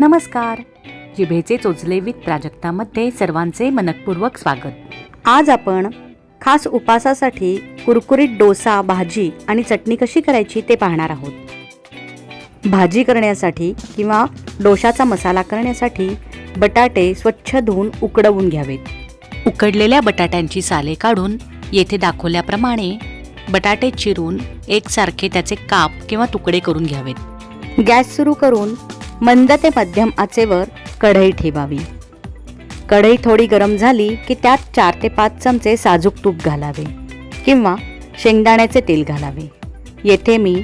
नमस्कार. जिभेचे चोचले विथ प्राजक्तामध्ये सर्वांचे मनपूर्वक स्वागत. आज आपण खास उपासासाठी कुरकुरीत डोसा भाजी आणि चटणी कशी करायची ते पाहणार आहोत. भाजी करण्यासाठी किंवा डोशाचा मसाला करण्यासाठी बटाटे स्वच्छ धुवून उकडवून घ्यावेत. उकडलेल्या बटाट्यांची साले काढून येथे दाखवल्याप्रमाणे बटाटे चिरून एकसारखे त्याचे काप किंवा तुकडे करून घ्यावेत. गॅस सुरू करून मंद ते मध्यम आचेवर कढई ठेवावी. कढई थोडी गरम झाली की त्यात चार ते पाच चमचे साजूक तूप घालावे किंवा शेंगदाण्याचे तेल घालावे. येथे मी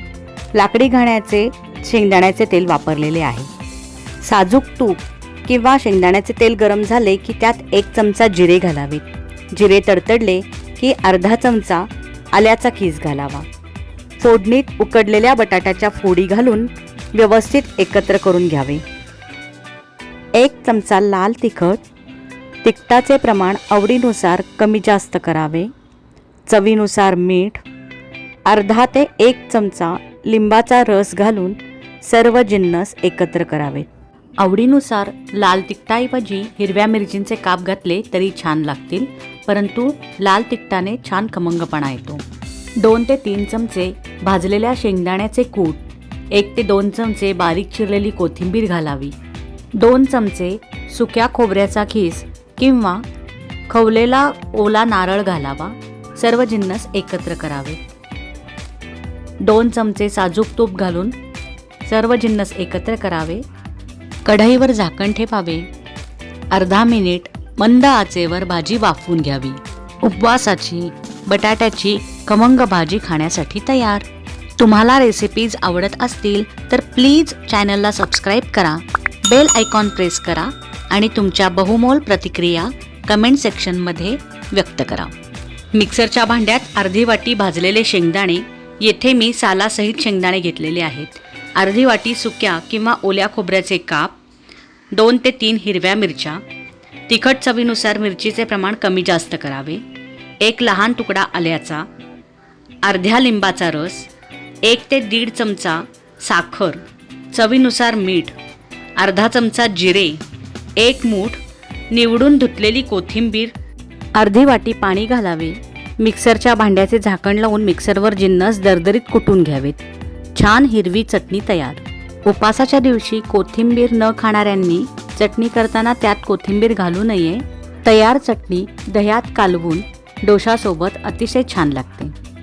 लाकडी घाण्याचे शेंगदाण्याचे तेल वापरलेले आहे. साजूक तूप किंवा शेंगदाण्याचे तेल गरम झाले की त्यात एक चमचा जिरे घालावेत. जिरे तडतडले की अर्धा चमचा आल्याचा खीस घालावा. फोडणीत उकडलेल्या बटाट्याच्या फोडी घालून व्यवस्थित एकत्र करून घ्यावे. एक चमचा लाल तिखट तिखटाचे प्रमाण आवडीनुसार कमी जास्त करावे. चवीनुसार मीठ अर्धा ते एक चमचा लिंबाचा रस घालून सर्व जिन्नस एकत्र करावे. आवडीनुसार लाल तिखटाऐवजी हिरव्या मिरचींचे काप घातले तरी छान लागतील परंतु लाल तिखटाने छान खमंगपणा येतो. दोन ते तीन चमचे भाजलेल्या शेंगदाण्याचे कूट एक ते दोन चमचे बारीक चिरलेली कोथिंबीर घालावी. दोन चमचे सुक्या खोबऱ्याचा खीस किंवा खवलेला ओला नारळ घालावा. सर्व जिन्नस एकत्र करावे. दोन चमचे साजूक तूप घालून सर्व जिन्नस एकत्र करावे. कढईवर झाकण ठेवावे अर्धा मिनिट मंद आचेवर भाजी वाफवून घ्यावी. उपवासाची बटाट्याची खमंग भाजी खाण्यासाठी तयार. तुम्हाला रेसिपीज आवडत असतील तर प्लीज चॅनलला सबस्क्राईब करा बेल आयकॉन प्रेस करा आणि तुमच्या बहुमोल प्रतिक्रिया कमेंट सेक्शनमध्ये व्यक्त करा. मिक्सरच्या भांड्यात अर्धी वाटी भाजलेले शेंगदाणे येथे मी सालासहित शेंगदाणे घेतलेले आहेत. अर्धी वाटी सुक्या किंवा ओल्या खोबऱ्याचे काप दोन ते तीन हिरव्या मिरच्या तिखट चवीनुसार मिरचीचे प्रमाण कमी जास्त करावे. एक लहान तुकडा आल्याचा अर्ध्या लिंबाचा रस एक ते दीड चमचा साखर चवीनुसार मीठ अर्धा चमचा जिरे एक मूठ निवडून धुतलेली कोथिंबीर अर्धी वाटी पाणी घालावे. मिक्सरच्या भांड्याचे झाकण लावून मिक्सरवर जिन्नस दरदरीत कुटून घ्यावेत. छान हिरवी चटणी तयार. उपासाच्या दिवशी कोथिंबीर न खाणाऱ्यांनी चटणी करताना त्यात कोथिंबीर घालू नये. तयार चटणी दह्यात कालवून डोशासोबत अतिशय छान लागते.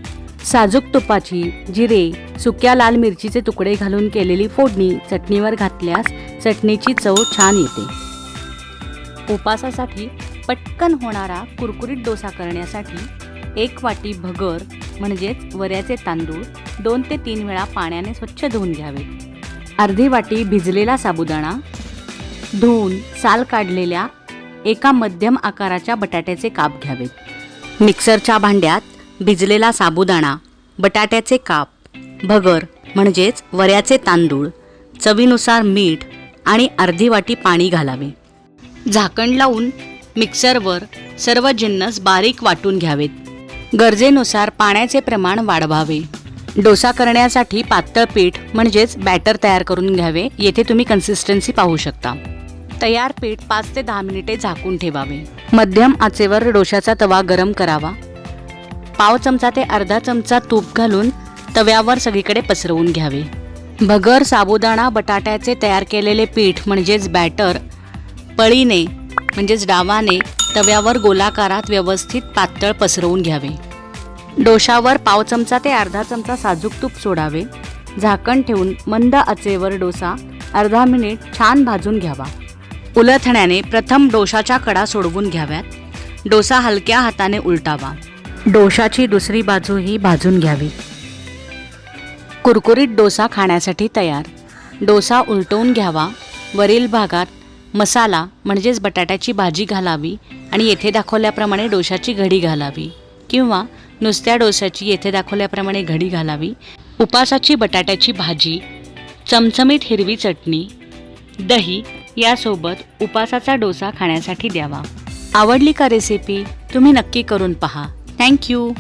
साजूक तुपाची जिरे सुक्या लाल मिरचीचे तुकडे घालून केलेली फोडणी चटणीवर घातल्यास चटणीची चव छान येते. उपासासाठी पटकन होणारा कुरकुरीत डोसा करण्यासाठी एक वाटी भगर म्हणजेच वऱ्याचे तांदूळ दोन ते तीन वेळा पाण्याने स्वच्छ धुवून घ्यावे. अर्धी वाटी भिजलेला साबुदाणा धुवून साल काढलेल्या एका मध्यम आकाराच्या बटाट्याचे काप घ्यावेत मिक्सरच्या भांड्यात भिजलेला साबुदाणा बटाट्याचे काप भगर म्हणजेच वऱ्याचे तांदूळ चवीनुसार मीठ आणि अर्धी वाटी पाणी घालावे. झाकण लावून मिक्सरवर सर्व जिन्नस बारीक वाटून घ्यावेत. गरजेनुसार पाण्याचे प्रमाण वाढवावे. डोसा करण्यासाठी पातळ पीठ म्हणजेच बॅटर तयार करून घ्यावे येथे तुम्ही कन्सिस्टन्सी पाहू शकता. तयार पीठ पाच ते दहा मिनिटे झाकून ठेवावे. मध्यम आचेवर डोशाचा तवा गरम करावा. पाव चमचा ते अर्धा चमचा तूप घालून तव्यावर सगळीकडे पसरवून घ्यावे. भगर साबुदाणा बटाट्याचे तयार केलेले पीठ म्हणजेच बॅटर पळीने म्हणजेच डावाने तव्यावर गोलाकारात व्यवस्थित पातळ पसरवून घ्यावे. डोशावर पाव चमचा ते अर्धा चमचा साजूक तूप सोडावे. झाकण ठेवून मंद आचेवर डोसा अर्धा मिनिट छान भाजून घ्यावा. उलथण्याने प्रथम डोशाच्या कडा सोडवून घ्याव्यात. डोसा हलक्या हाताने उलटावा. डोशाची दुसरी बाजूही भाजून घ्यावी. कुरकुरीत डोसा खाण्यासाठी तयार. डोसा उलटवून घ्यावा. वरील भागात मसाला म्हणजेच बटाट्याची भाजी घालावी आणि येथे दाखवल्याप्रमाणे डोशाची घडी घालावी किंवा नुसत्या डोशाची येथे दाखवल्याप्रमाणे घडी घालावी. उपासाची बटाट्याची भाजी चमचमीत हिरवी चटणी दही यासोबत उपासाचा डोसा खाण्यासाठी द्यावा. आवडली का रेसिपी तुम्ही नक्की करून पहा. Thank you.